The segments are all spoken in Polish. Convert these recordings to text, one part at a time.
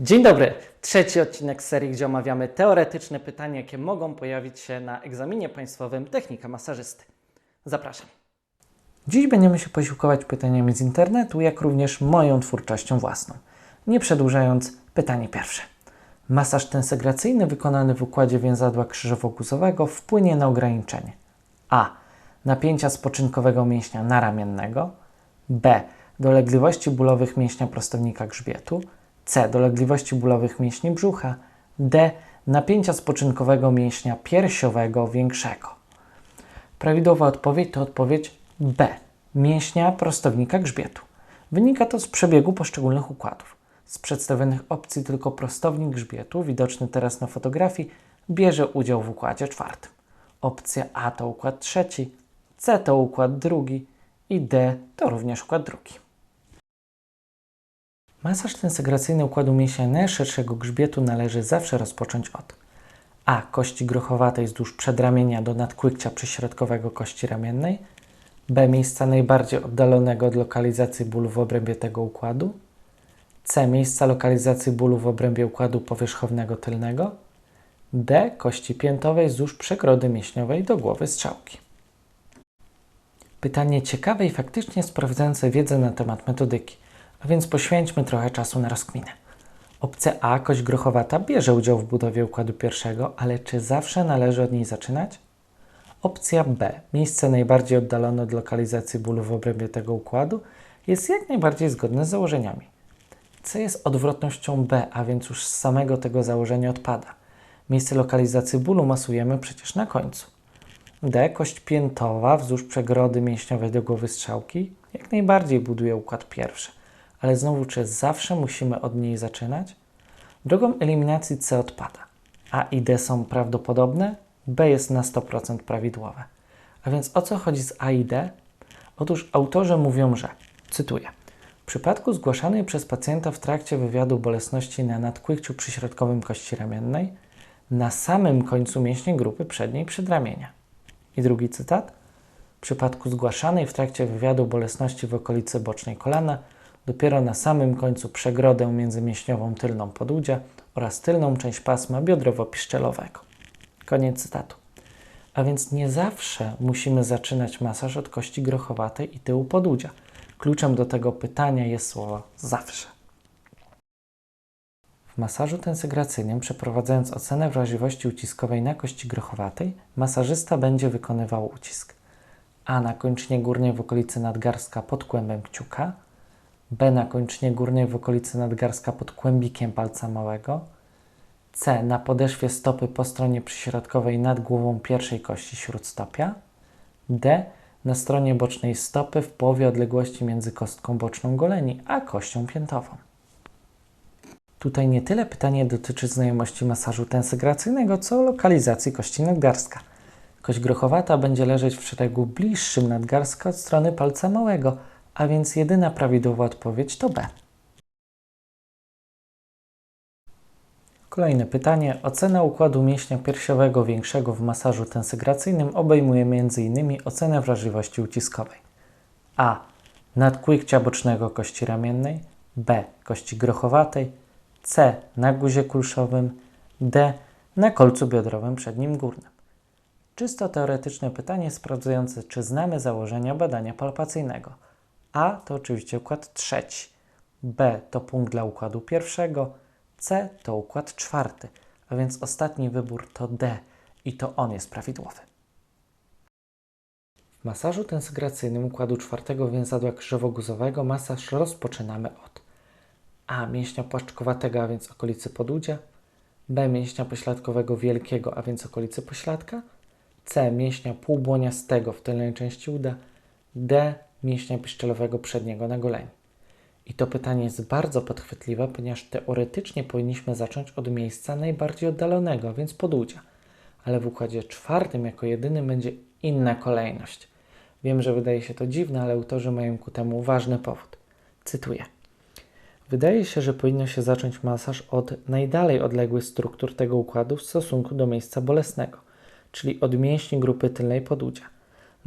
Dzień dobry. Trzeci odcinek serii, gdzie omawiamy teoretyczne pytania, jakie mogą pojawić się na egzaminie państwowym technika masażysty. Zapraszam. Dziś będziemy się posiłkować pytaniami z internetu, jak również moją twórczością własną. Nie przedłużając, pytanie pierwsze. Masaż tensegracyjny wykonany w układzie więzadła krzyżowo-guzowego wpłynie na ograniczenie a. napięcia spoczynkowego mięśnia naramiennego, b. dolegliwości bólowych mięśnia prostownika grzbietu, c. dolegliwości bólowych mięśni brzucha, d. napięcia spoczynkowego mięśnia piersiowego większego. Prawidłowa odpowiedź to odpowiedź B. Mięśnia prostownika grzbietu. Wynika to z przebiegu poszczególnych układów. Z przedstawionych opcji tylko prostownik grzbietu, widoczny teraz na fotografii, bierze udział w układzie czwartym. Opcja A to układ trzeci, C to układ drugi i D to również układ drugi. Masaż tensegracyjny układu mięśnia najszerszego grzbietu należy zawsze rozpocząć od A. Kości grochowatej wzdłuż przedramienia do nadkłykcia przyśrodkowego kości ramiennej, B. Miejsca najbardziej oddalonego od lokalizacji bólu w obrębie tego układu, C. Miejsca lokalizacji bólu w obrębie układu powierzchownego tylnego, D. Kości piętowej wzdłuż przegrody mięśniowej do głowy strzałki. Pytanie ciekawe i faktycznie sprawdzające wiedzę na temat metodyki, a więc poświęćmy trochę czasu na rozkminę. Opcja A, kość grochowata, bierze udział w budowie układu pierwszego, ale czy zawsze należy od niej zaczynać? Opcja B, miejsce najbardziej oddalone od lokalizacji bólu w obrębie tego układu, jest jak najbardziej zgodne z założeniami. C jest odwrotnością B, a więc już z samego tego założenia odpada. Miejsce lokalizacji bólu masujemy przecież na końcu. D. Kość piętowa wzdłuż przegrody mięśniowej do głowy strzałki jak najbardziej buduje układ pierwszy. Ale znowu, czy zawsze musimy od niej zaczynać? Drogą eliminacji C odpada. A i D są prawdopodobne, B jest na 100% prawidłowe. A więc o co chodzi z A i D? Otóż autorzy mówią, że, cytuję, w przypadku zgłaszanej przez pacjenta w trakcie wywiadu bolesności na nadkłykciu przyśrodkowym kości ramiennej, na samym końcu mięśnie grupy przedniej przedramienia. I drugi cytat. W przypadku zgłaszanej w trakcie wywiadu bolesności w okolicy bocznej kolana, dopiero na samym końcu przegrodę międzymięśniową tylną podudzia oraz tylną część pasma biodrowo-piszczelowego. Koniec cytatu. A więc nie zawsze musimy zaczynać masaż od kości grochowatej i tyłu podudzia. Kluczem do tego pytania jest słowo zawsze. W masażu tensegracyjnym, przeprowadzając ocenę wrażliwości uciskowej na kości grochowatej, masażysta będzie wykonywał ucisk A na kończynie górnej w okolicy nadgarstka pod kłębem kciuka, B na kończynie górnej w okolicy nadgarstka pod kłębikiem palca małego, C na podeszwie stopy po stronie przyśrodkowej nad głową pierwszej kości śródstopia, D na stronie bocznej stopy w połowie odległości między kostką boczną goleni a kością piętową. Tutaj nie tyle pytanie dotyczy znajomości masażu tensegracyjnego, co lokalizacji kości nadgarstka. Kość grochowata będzie leżeć w szeregu bliższym nadgarstka od strony palca małego, a więc jedyna prawidłowa odpowiedź to B. Kolejne pytanie. Ocena układu mięśnia piersiowego większego w masażu tensegracyjnym obejmuje m.in. ocenę wrażliwości uciskowej. A. Nadkłykcia bocznego kości ramiennej. B. Kości grochowatej. C. Na guzie kulszowym. D. Na kolcu biodrowym przednim górnym. Czysto teoretyczne pytanie sprawdzające, czy znamy założenia badania palpacyjnego. A to oczywiście układ trzeci. B to punkt dla układu pierwszego. C to układ czwarty. A więc ostatni wybór to D i to on jest prawidłowy. W masażu tensegracyjnym układu czwartego więzadła krzyżowo-guzowego masaż rozpoczynamy od A. Mięśnia płaszczkowatego, a więc okolicy podudzia. B. Mięśnia pośladkowego wielkiego, a więc okolicy pośladka. C. Mięśnia półbłoniastego w tylnej części uda. D. Mięśnia piszczelowego przedniego na goleni. I to pytanie jest bardzo podchwytliwe, ponieważ teoretycznie powinniśmy zacząć od miejsca najbardziej oddalonego, więc podudzia. Ale w układzie czwartym jako jedynym będzie inna kolejność. Wiem, że wydaje się to dziwne, ale autorzy mają ku temu ważny powód. Cytuję. Wydaje się, że powinno się zacząć masaż od najdalej odległych struktur tego układu w stosunku do miejsca bolesnego, czyli od mięśni grupy tylnej podudzia.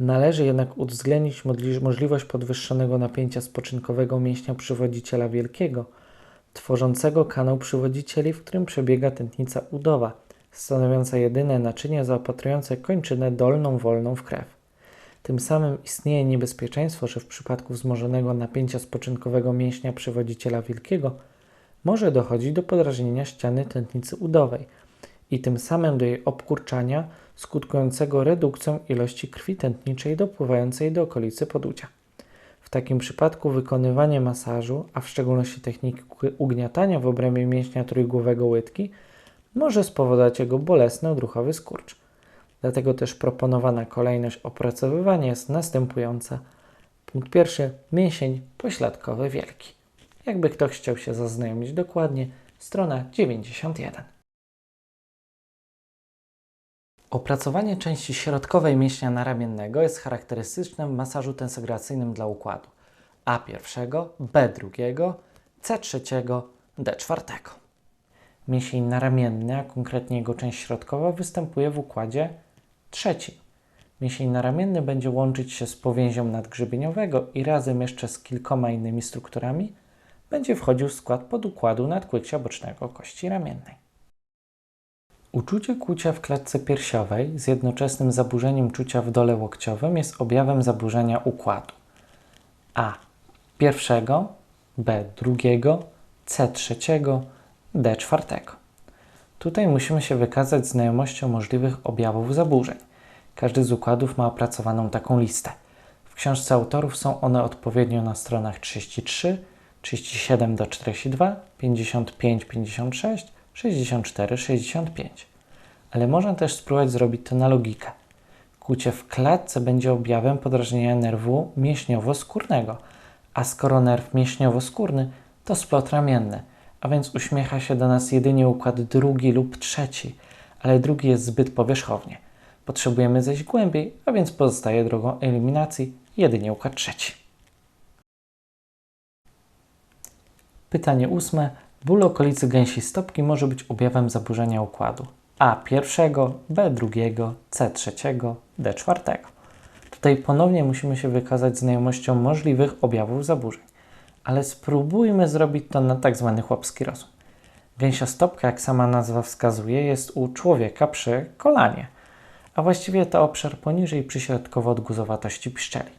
Należy jednak uwzględnić możliwość podwyższonego napięcia spoczynkowego mięśnia przywodziciela wielkiego, tworzącego kanał przywodzicieli, w którym przebiega tętnica udowa, stanowiąca jedyne naczynie zaopatrujące kończynę dolną wolną w krew. Tym samym istnieje niebezpieczeństwo, że w przypadku wzmożonego napięcia spoczynkowego mięśnia przywodziciela wielkiego może dochodzić do podrażnienia ściany tętnicy udowej i tym samym do jej obkurczania, skutkującego redukcją ilości krwi tętniczej dopływającej do okolicy poducia. W takim przypadku wykonywanie masażu, a w szczególności techniki ugniatania w obrębie mięśnia trójgłowego łydki, może spowodować jego bolesny odruchowy skurcz. Dlatego też proponowana kolejność opracowywania jest następująca. Punkt pierwszy. Mięsień pośladkowy wielki. Jakby ktoś chciał się zaznajomić dokładnie, strona 91. Opracowanie części środkowej mięśnia naramiennego jest charakterystyczne w masażu tensogracyjnym dla układu A1, B2, C3, D4. Mięsień naramienny, a konkretnie jego część środkowa, występuje w układzie trzecim. Mięsień naramienny będzie łączyć się z powięzią nadgrzebieniowego i razem jeszcze z kilkoma innymi strukturami będzie wchodził w skład podukładu nadkłykcia bocznego kości ramiennej. Uczucie kłucia w klatce piersiowej z jednoczesnym zaburzeniem czucia w dole łokciowym jest objawem zaburzenia układu A pierwszego, B drugiego, C trzeciego, D czwartego. Tutaj musimy się wykazać znajomością możliwych objawów zaburzeń. Każdy z układów ma opracowaną taką listę. W książce autorów są one odpowiednio na stronach 33, 37 do 42, 55, 56, 64, 65. Ale można też spróbować zrobić to na logikę. Kucie w klatce będzie objawem podrażnienia nerwu mięśniowo-skórnego, a skoro nerw mięśniowo-skórny to splot ramienny, a więc uśmiecha się do nas jedynie układ drugi lub trzeci, ale drugi jest zbyt powierzchownie. Potrzebujemy zejść głębiej, a więc pozostaje drogą eliminacji jedynie układ trzeci. Pytanie ósme. Ból okolicy gęsiej stopki może być objawem zaburzenia układu A pierwszego, B drugiego, C trzeciego, D czwartego. Tutaj ponownie musimy się wykazać znajomością możliwych objawów zaburzeń, ale spróbujmy zrobić to na tak zwany chłopski rozum. Gęsia stopka, jak sama nazwa wskazuje, jest u człowieka przy kolanie, a właściwie to obszar poniżej przyśrodkowo od guzowatości pszczeli.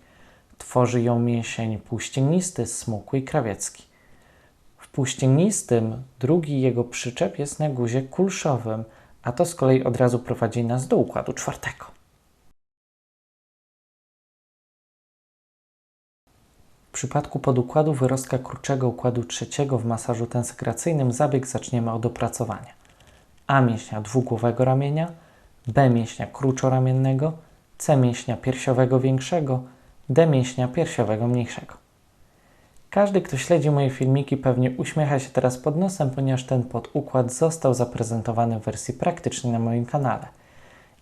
Tworzy ją mięsień półściennisty, smukły i krawiecki. W półściennistym drugi jego przyczep jest na guzie kulszowym, a to z kolei od razu prowadzi nas do układu czwartego. W przypadku podukładu wyrostka kruczego układu trzeciego w masażu tensegracyjnym zabieg zaczniemy od opracowania A mięśnia dwugłowego ramienia, B mięśnia kruczoramiennego, C mięśnia piersiowego większego, D mięśnia piersiowego mniejszego. Każdy, kto śledzi moje filmiki, pewnie uśmiecha się teraz pod nosem, ponieważ ten podukład został zaprezentowany w wersji praktycznej na moim kanale.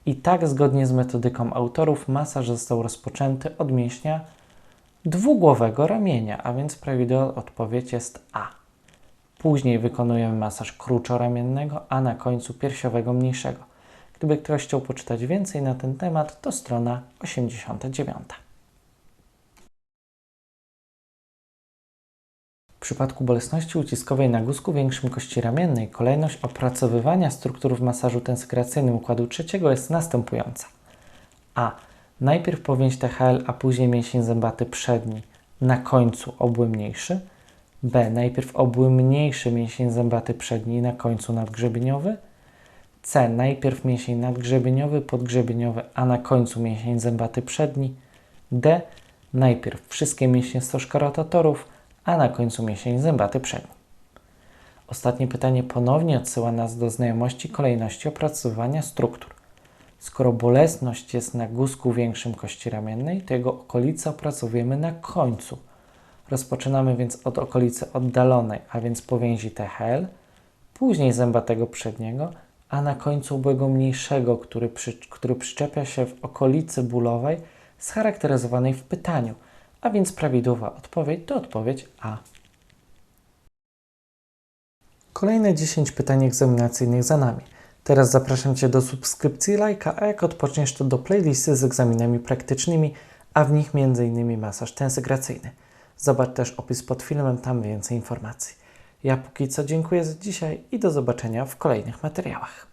I tak, zgodnie z metodyką autorów, masaż został rozpoczęty od mięśnia dwugłowego ramienia, a więc prawidłowa odpowiedź jest A. Później wykonujemy masaż kruczoramiennego, a na końcu piersiowego mniejszego. Gdyby ktoś chciał poczytać więcej na ten temat, to strona 89. przypadku bolesności uciskowej na guzku większym kości ramiennej kolejność opracowywania struktur w masażu tensegracyjnym układu trzeciego jest następująca. A. Najpierw powięź THL, a później mięsień zębaty przedni, na końcu obły mniejszy. B. Najpierw obły mniejszy mięsień zębaty przedni, na końcu nadgrzebieniowy. C. Najpierw mięsień nadgrzebieniowy, podgrzebieniowy, a na końcu mięsień zębaty przedni. D. Najpierw wszystkie mięśnie stożka rotatorów, a na końcu mięsień zębaty przedni. Ostatnie pytanie ponownie odsyła nas do znajomości kolejności opracowywania struktur. Skoro bolesność jest na guzku większym kości ramiennej, to jego okolicę opracowujemy na końcu. Rozpoczynamy więc od okolicy oddalonej, a więc powięzi THL, później zębatego przedniego, a na końcu ubłego mniejszego, który, przy, który przyczepia się w okolicy bólowej, scharakteryzowanej w pytaniu, a więc prawidłowa odpowiedź to odpowiedź A. Kolejne 10 pytań egzaminacyjnych za nami. Teraz zapraszam Cię do subskrypcji, lajka, a jak odpoczniesz to do playlisty z egzaminami praktycznymi, a w nich m.in. masaż tensegracyjny. Zobacz też opis pod filmem, tam więcej informacji. Ja póki co dziękuję za dzisiaj i do zobaczenia w kolejnych materiałach.